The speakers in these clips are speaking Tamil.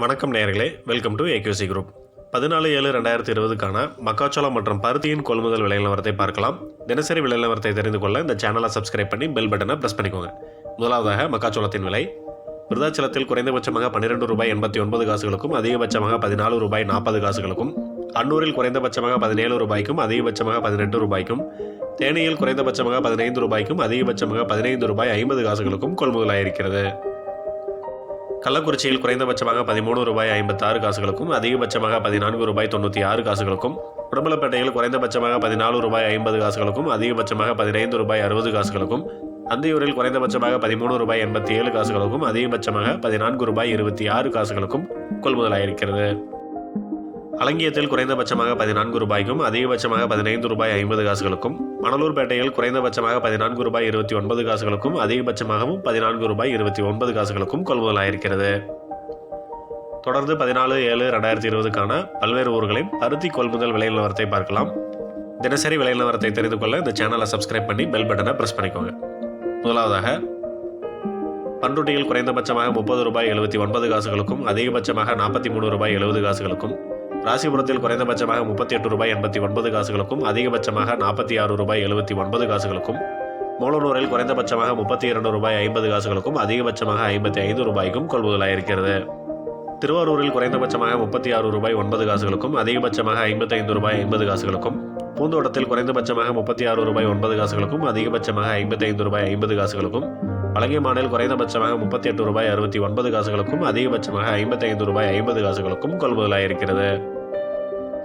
வணக்கம் நேயர்களே வெல்கம் டு ஏக்யூசி குரூப் பதினாலு ஏழு ரெண்டாயிரத்தி இருபதுக்கான மக்காச்சோளம் மற்றும் பருத்தியின் கொள்முதல் விலை நிலவரத்தை பார்க்கலாம். தினசரி விலை நிலவரத்தை தெரிந்து கொள்ள இந்த சேனலை சப்ஸ்கிரைப் பண்ணி பெல் பட்டனை ப்ரெஸ் பண்ணிக்கோங்க. முதலாவதாக மக்காச்சோளத்தின் விலை. விருதாச்சலத்தில் குறைந்தபட்சமாக பன்னிரெண்டு ரூபாய் எண்பத்தி ஒன்பது காசுகளுக்கும் அதிகபட்சமாக பதினாலு ரூபாய் நாற்பது காசுகளுக்கும் அன்னூரில் குறைந்தபட்சமாக பதினேழு ரூபாய்க்கும் அதிகபட்சமாக பதினெட்டு ரூபாய்க்கும் தேனியில் குறைந்தபட்சமாக பதினைந்து ரூபாய்க்கும் அதிகபட்சமாக பதினைந்து ரூபாய் ஐம்பது காசுகளுக்கும் கொள்முதலாயிருக்கிறது. கள்ளக்குறிச்சியில் குறைந்தபட்சமாக பதிமூணு ரூபாய் ஐம்பத்தாறு காசுகளுக்கும் அதிகபட்சமாக பதினான்கு ரூபாய் தொண்ணூற்றி ஆறு காசுகளுக்கும் உடம்பலப்பேட்டையில் குறைந்தபட்சமாக பதினாலு ரூபாய் ஐம்பது காசுகளுக்கும் அதிகபட்சமாக பதினைந்து ரூபாய் அறுபது காசுகளுக்கும் அந்தியூரில் குறைந்தபட்சமாக பதிமூணு ரூபாய் எண்பத்தி ஏழு காசுகளுக்கும் அதிகபட்சமாக பதினான்கு ரூபாய் இருபத்தி ஆறு காசுகளுக்கும் கொள்முதலாயிருக்கிறது அலங்கியத்தில் குறைந்தபட்சமாக பதினான்கு ரூபாய்க்கும் அதிகபட்சமாக பதினைந்து ரூபாய் ஐம்பது காசுகளுக்கும் மணலூர்பேட்டையில் குறைந்தபட்சமாக பதினான்கு ரூபாய் இருபத்தி ஒன்பது காசுகளுக்கும் அதிகபட்சமாகவும் பதினான்கு ரூபாய் இருபத்தி ஒன்பது காசுகளுக்கும் கொள்முதலாயிருக்கிறது. தொடர்ந்து பதினாலு ஏழு ரெண்டாயிரத்தி இருபதுக்கான பல்வேறு ஊர்களின் பருத்தி கொள்முதல் விலை நிலவரத்தை பார்க்கலாம். தினசரி விலை நிலவரத்தை தெரிந்து கொள்ள இந்த சேனலை சப்ஸ்கிரைப் பண்ணி பெல் பட்டனை ப்ரெஸ் பண்ணிக்கோங்க. முதலாவதாக பண்ருட்டியில் குறைந்தபட்சமாக முப்பது ரூபாய் எழுபத்தி ஒன்பது காசுகளுக்கும் அதிகபட்சமாக நாற்பத்தி மூணு ரூபாய் எழுபது காசுகளுக்கும் ராசிபுரத்தில் குறைந்தபட்சமாக முப்பத்தி எட்டு ரூபாய் எண்பத்தி ஒன்பது காசுகளுக்கும் அதிகபட்சமாக நாற்பத்தி ஆறு ரூபாய் எழுபத்தி ஒன்பது காசுகளுக்கும் மூலனூரில் குறைந்தபட்சமாக முப்பத்தி இரண்டு ரூபாய் ஐம்பது காசுகளுக்கும் அதிகபட்சமாக ஐம்பத்தி ஐந்து ரூபாய்க்கும் கொள்முதலாயிருக்கிறது. திருவாரூரில் குறைந்தபட்சமாக முப்பத்தி ஆறு ரூபாய் ஒன்பது காசுகளுக்கும் அதிகபட்சமாக ஐம்பத்தைந்து ரூபாய் ஐம்பது காசுகளுக்கும் பூந்தோட்டத்தில் குறைந்தபட்சமாக முப்பத்தி ஆறு ரூபாய் ஒன்பது காசுகளுக்கும் அதிகபட்சமாக ஐம்பத்தைந்து ரூபாய் ஐம்பது காசுகளுக்கும் பழங்கியமானில் குறைந்தபட்சமாக முப்பத்தி எட்டு ரூபாய் அறுபத்தி ஒன்பது காசுகளுக்கும் அதிகபட்சமாக ஐம்பத்தைந்து ரூபாய் ஐம்பது காசுகளுக்கும் கொள்முதலாயிருக்கிறது.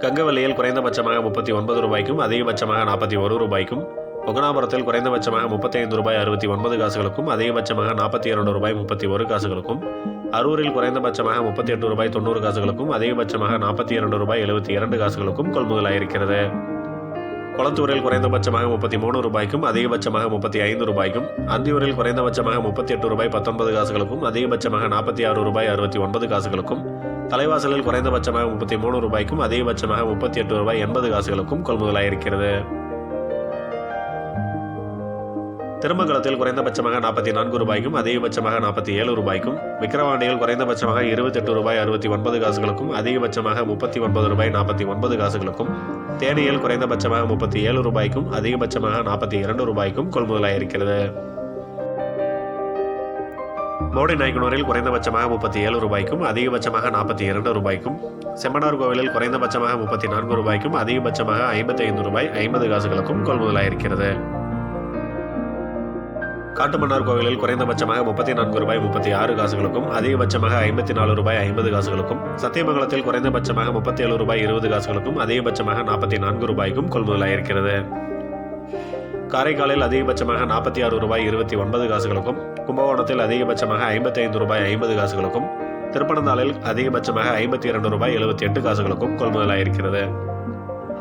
கங்கவல்லியில் குறைந்தபட்சமாக முப்பத்தி ஒன்பது ரூபாய்க்கும் அதிகபட்சமாக நாற்பத்தி ஒரு ரூபாய்க்கும் ஒகனாபுரத்தில் குறைந்தபட்சமாக முப்பத்தி ஐந்து ரூபாய் அறுபத்தி ஒன்பது காசுகளுக்கும் அதிகபட்சமாக நாற்பத்தி இரண்டு ரூபாய் முப்பத்தி ஒரு காசுகளுக்கும் அரூரில் குறைந்தபட்சமாக முப்பத்தி எட்டு ரூபாய் தொண்ணூறு காசுகளுக்கும் அதிகபட்சமாக நாற்பத்தி இரண்டு ரூபாய் எழுபத்தி இரண்டு காசுகளுக்கும் கொள்முதலாயிருக்கிறது. குளத்தூரில் குறைந்தபட்சமாக முப்பத்தி மூணு ரூபாய்க்கும் அதிகபட்சமாக முப்பத்தி ஐந்து ரூபாய்க்கும் அந்தியூரில் குறைந்தபட்சமாக முப்பத்தி எட்டு ரூபாய் பத்தொன்பது காசுகளுக்கும் அதிகபட்சமாக நாற்பத்தி ஆறு ரூபாய் அறுபத்தி ஒன்பது காசுகளுக்கும் தலைவாசலில் குறைந்தபட்சமாக முப்பத்தி மூணு ரூபாய்க்கும் அதிகபட்சமாக முப்பத்தி எட்டு ரூபாய் எண்பது காசுகளுக்கும் கொள்முதலாயிருக்கிறது. திருமங்கலத்தில் குறைந்தபட்சமாக நாற்பத்தி நான்கு ரூபாய்க்கும் அதிகபட்சமாக நாற்பத்தி ஏழு ரூபாய்க்கும் விக்கிரவாண்டியில் குறைந்தபட்சமாக இருபத்தெட்டு ரூபாய் அறுபத்தி ஒன்பது காசுகளுக்கும் அதிகபட்சமாக முப்பத்தி ஒன்பது ரூபாய் நாற்பத்தி ஒன்பது காசுகளுக்கும் தேனியில் குறைந்தபட்சமாக முப்பத்தி ஏழு ரூபாய்க்கும் அதிகபட்சமாக நாற்பத்தி இரண்டு ரூபாய்க்கும் கொள்முதலாயிருக்கிறது மோடி நாயக்கனூரில் குறைந்தபட்சமாக முப்பத்தி ஏழு ரூபாய்க்கும் அதிகபட்சமாக நாற்பத்தி இரண்டு ரூபாய்க்கும் செம்மனார் கோவிலில் குறைந்தபட்சமாக முப்பத்தி நான்கு ரூபாய்க்கும் அதிகபட்சமாக ஐம்பத்தி ஐந்து ரூபாய் ஐம்பது காசுகளுக்கும் கொள்முதலாயிருக்கிறது காட்டுமன்னார் கோவிலில் குறைந்தபட்சமாக முப்பத்தி நான்கு ரூபாய் முப்பத்தி ஆறு காசுகளுக்கும் அதிகபட்சமாக ஐம்பத்தி நாலு ரூபாய் ஐம்பது காசுகளுக்கும் சத்தியமங்கலத்தில் குறைந்தபட்சமாக முப்பத்தி ஏழு ரூபாய் இருபது காசுகளுக்கும் அதிகபட்சமாக நாற்பத்தி நான்கு ரூபாய்க்கும் கொள்முதலாயிருக்கிறது. காரைக்காலில் அதிகபட்சமாக நாற்பத்தி ஆறு ரூபாய் இருபத்தி ஒன்பது காசுகளுக்கும் கும்பகோணத்தில் அதிகபட்சமாக ஐம்பத்தி ஐந்து ரூபாய் ஐம்பது காசுகளுக்கும் திருப்பனந்தாளில் அதிகபட்சமாக ஐம்பத்தி இரண்டு ரூபாய் எழுபத்தி எட்டு காசுகளுக்கும் கொள்முதலாயிருக்கிறது.